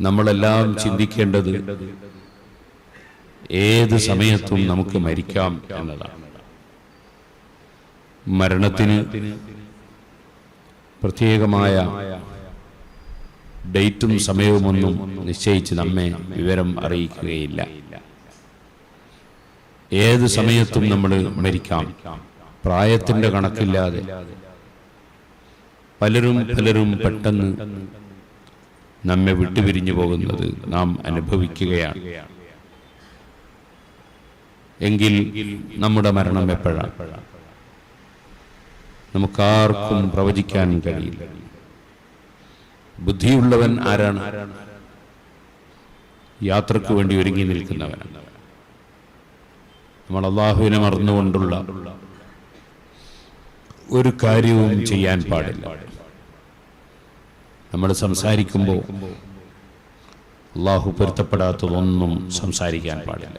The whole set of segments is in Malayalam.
നമ്മളെല്ലാം ചിന്തിക്കേണ്ടത് ഏത് സമയത്തും നമുക്ക് മരിക്കാം എന്നതാണ്. മരണത്തിന് പ്രത്യേകമായ ഡേറ്റും സമയവുമൊന്നും നിശ്ചയിച്ച് നമ്മെ വിവരം അറിയിക്കുകയില്ല. ഏത് സമയത്തും നമ്മൾ മരിക്കാം. പ്രായത്തിന്റെ കണക്കില്ലാതെ. പലരും പലരും പെട്ടെന്ന് നമ്മെ വിട്ടുപിരിഞ്ഞു പോകുന്നത് നാം അനുഭവിക്കുകയാണ്. എങ്കിൽ നമ്മുടെ മരണം എപ്പോഴാണ് നമുക്കാർക്കും പ്രവചിക്കാൻ കഴിയില്ല. ബുദ്ധിയുള്ളവൻ ആരാണ്? യാത്രയ്ക്ക് വേണ്ടി ഒരുങ്ങി നിൽക്കുന്നവൻ. നമ്മൾ അള്ളാഹുവിനെ മറന്നുകൊണ്ടുള്ള ഒരു കാര്യവും ചെയ്യാൻ പാടില്ല. നമ്മൾ സംസാരിക്കുമ്പോൾ അള്ളാഹു പൊരുത്തപ്പെടാത്തതൊന്നും സംസാരിക്കാൻ പാടില്ല.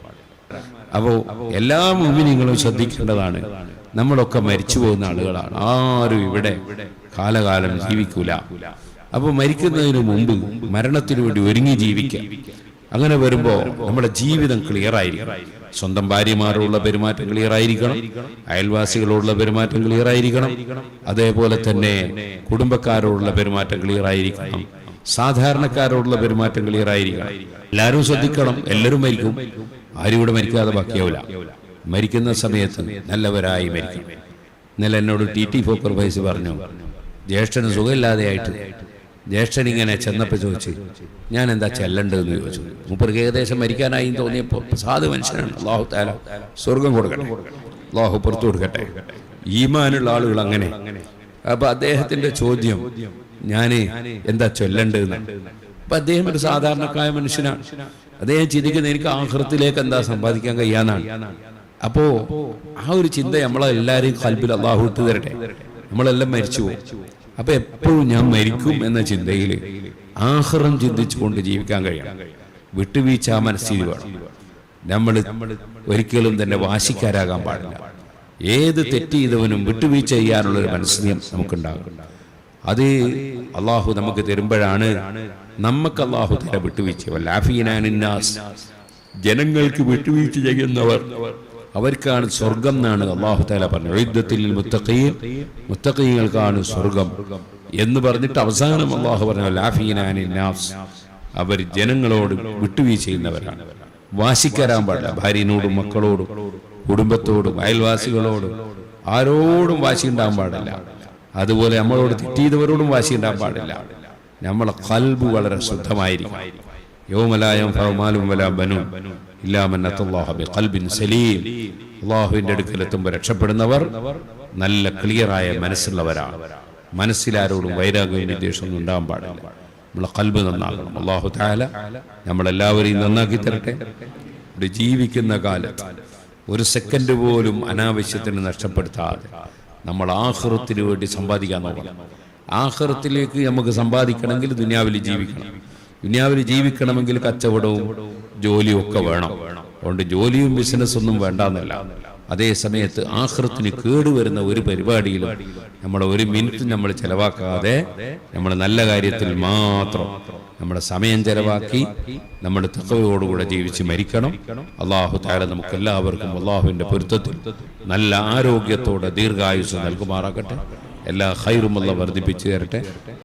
അപ്പോൾ എല്ലാ മുമിനിങ്ങളും ശ്രദ്ധിക്കേണ്ടതാണ്. നമ്മളൊക്കെ മരിച്ചു പോകുന്ന ആളുകളാണ്. ആരും ഇവിടെ കാലകാലം ജീവിക്കൂല. അപ്പോൾ മരിക്കുന്നതിന് മുമ്പ് മരണത്തിനു വേണ്ടി ഒരുങ്ങി ജീവിക്കാം. അങ്ങനെ വരുമ്പോൾ നമ്മുടെ ജീവിതം ക്ലിയർ ആയിരിക്കും. സ്വന്തം ഭാര്യമാരോടുള്ള പെരുമാറ്റം ക്ലിയർ ആയിരിക്കണം. അയൽവാസികളോടുള്ള പെരുമാറ്റം ക്ലിയർ ആയിരിക്കണം. അതേപോലെ തന്നെ കുടുംബക്കാരോടുള്ള പെരുമാറ്റം ക്ലിയർ ആയിരിക്കണം. സാധാരണക്കാരോടുള്ള പെരുമാറ്റം ക്ലിയർ ആയിരിക്കണം. എല്ലാവരും ശ്രദ്ധിക്കണം. എല്ലാവരും മരിക്കും. ആരും ഇവിടെ മരിക്കാതെ ബാക്കിയാവില്ല മരിക്കുന്ന സമയത്ത് നല്ലവരായി മരിക്കും. ഇന്നലെ എന്നോട് ടി ടി ഫോക്കർ വയസ്സ് പറഞ്ഞു ജ്യേഷ്ഠന് സുഖമില്ലാതെയായിട്ട് ജ്യേഷ്ഠൻ ഇങ്ങനെ ചെന്നപ്പോൾ ചോദിച്ചു ഞാൻ എന്താ ചെല്ലണ്ടെന്ന് ചോദിച്ചു? മൂപ്പർക്ക് ഏകദേശം മരിക്കാനായി തോന്നിയപ്പോൾ സാധു മനുഷ്യനാണ്. അള്ളാഹു താല സ്വർഗം കൊടുക്കട്ടെ. അള്ളാഹു പുറത്തു കൊടുക്കട്ടെ. ഈമാനുള്ള ആളുകൾ അങ്ങനെ. അപ്പൊ അദ്ദേഹത്തിന്റെ ചോദ്യം ഞാൻ എന്താ ചൊല്ലണ്ടെന്ന് അപ്പൊ അദ്ദേഹം ഒരു സാധാരണക്കായ മനുഷ്യനാണ്. അദ്ദേഹം ചിന്തിക്കുന്നത് എനിക്ക് ആഹൃത്തിലേക്ക് എന്താ സമ്പാദിക്കാൻ കഴിയാന്നാണ്. അപ്പോ ആ ഒരു ചിന്ത നമ്മളെല്ലാരെയും കൽപ്പിൽ അള്ളാഹു ഇട്ട് തരട്ടെ. നമ്മളെല്ലാം മരിച്ചു പോകും അപ്പൊ എപ്പോഴും ഞാൻ മരിക്കും എന്ന ചിന്തയിൽ ആഹ്റം ചിന്തിച്ചുകൊണ്ട് ജീവിക്കാൻ കഴിയണം. വിട്ടുവീഴ്ച മനസ്ഥിതി വേണം. നമ്മൾ ഒരിക്കലും തന്നെ വാശിക്കാരാകാൻ പാടില്ല. ഏത് തെറ്റ് ചെയ്തവനും വിട്ടുവീഴ്ച ചെയ്യാനുള്ള ഒരു മനസ്സിനെ നമുക്കുണ്ടാകും അത് അള്ളാഹു നമുക്ക് തരുമ്പോഴാണ് നമുക്ക് അള്ളാഹു തന്നെ വിട്ടുവീഴ്ച. ജനങ്ങൾക്ക് വിട്ടുവീഴ്ച ചെയ്യുന്നവർ അവർക്കാണ് സ്വർഗം എന്നാണ് അള്ളാഹു താല പറഞ്ഞത്. യുദ്ധത്തിൽ മുത്തക്കയും മുത്തഖീങ്ങൾക്കാണ് സ്വർഗം എന്ന് പറഞ്ഞിട്ട് അവസാനം അള്ളാഹു പറഞ്ഞു ലാഫീനാനിന്നാസ് അവർ ജനങ്ങളോട് വിട്ടുവീഴ്ച ചെയ്യുന്നവരാണ്. വാശിക്കരാൻ പാടില്ല. ഭാര്യനോടും മക്കളോടും കുടുംബത്തോടും അയൽവാസികളോടും ആരോടും വാശി ഉണ്ടാകാൻ പാടില്ല. അതുപോലെ നമ്മളോട് തെറ്റിയതവരോടും വാശി ഉണ്ടാകാൻ പാടില്ല. നമ്മളെ കൽബ് വളരെ ശുദ്ധമായിരിക്കും യോമലായം ഫമാലും വല ബനും കൽബിൻ സലീം. അള്ളാഹുവിന്റെ അടുക്കലെത്തുമ്പോൾ രക്ഷപ്പെടുന്നവർ നല്ല ക്ലിയറായ മനസ്സുള്ളവരാണ്. മനസ്സിലാരോടും വൈരാഗ്യവും വിദ്വേഷമൊന്നും ഉണ്ടാകാൻ പാടില്ല. നമ്മളെ കൽബ് നന്നാകണം. അള്ളാഹു താല നമ്മളെല്ലാവരെയും നന്നാക്കി തരട്ടെ. ഇവിടെ ജീവിക്കുന്ന കാലത്ത് ഒരു സെക്കൻഡ് പോലും അനാവശ്യത്തിന് നഷ്ടപ്പെടുത്താതെ നമ്മൾ ആഹൃത്തിന് വേണ്ടി സമ്പാദിക്കാൻ നോക്കണം. ആഹൃത്തിലേക്ക് നമുക്ക് സമ്പാദിക്കണമെങ്കിൽ ദുനിയാവിൽ ജീവിക്കണം. ദുനിയാവിൽ ജീവിക്കണമെങ്കിൽ കച്ചവടവും ജോലിയും ഒക്കെ വേണം. അതുകൊണ്ട് ജോലിയും ബിസിനസ്സൊന്നും വേണ്ടെന്നല്ല. അതേ സമയത്ത് ആഹൃത്തിന് കേടുവരുന്ന ഒരു പരിപാടിയിലും നമ്മൾ ഒരു മിനിറ്റ് നമ്മൾ ചെലവാക്കാതെ നമ്മൾ നല്ല കാര്യത്തിൽ മാത്രം നമ്മുടെ സമയം ചെലവാക്കി നമ്മൾ തക്കവയോടുകൂടെ ജീവിച്ച് മരിക്കണം. അള്ളാഹു താര നമുക്ക് എല്ലാവർക്കും അള്ളാഹുവിന്റെ പൊരുത്തത്തിൽ നല്ല ആരോഗ്യത്തോടെ ദീർഘായുസ് നൽകുമാറാകട്ടെ. എല്ലാ ഹൈറുമുള്ള വർദ്ധിപ്പിച്ചു തരട്ടെ.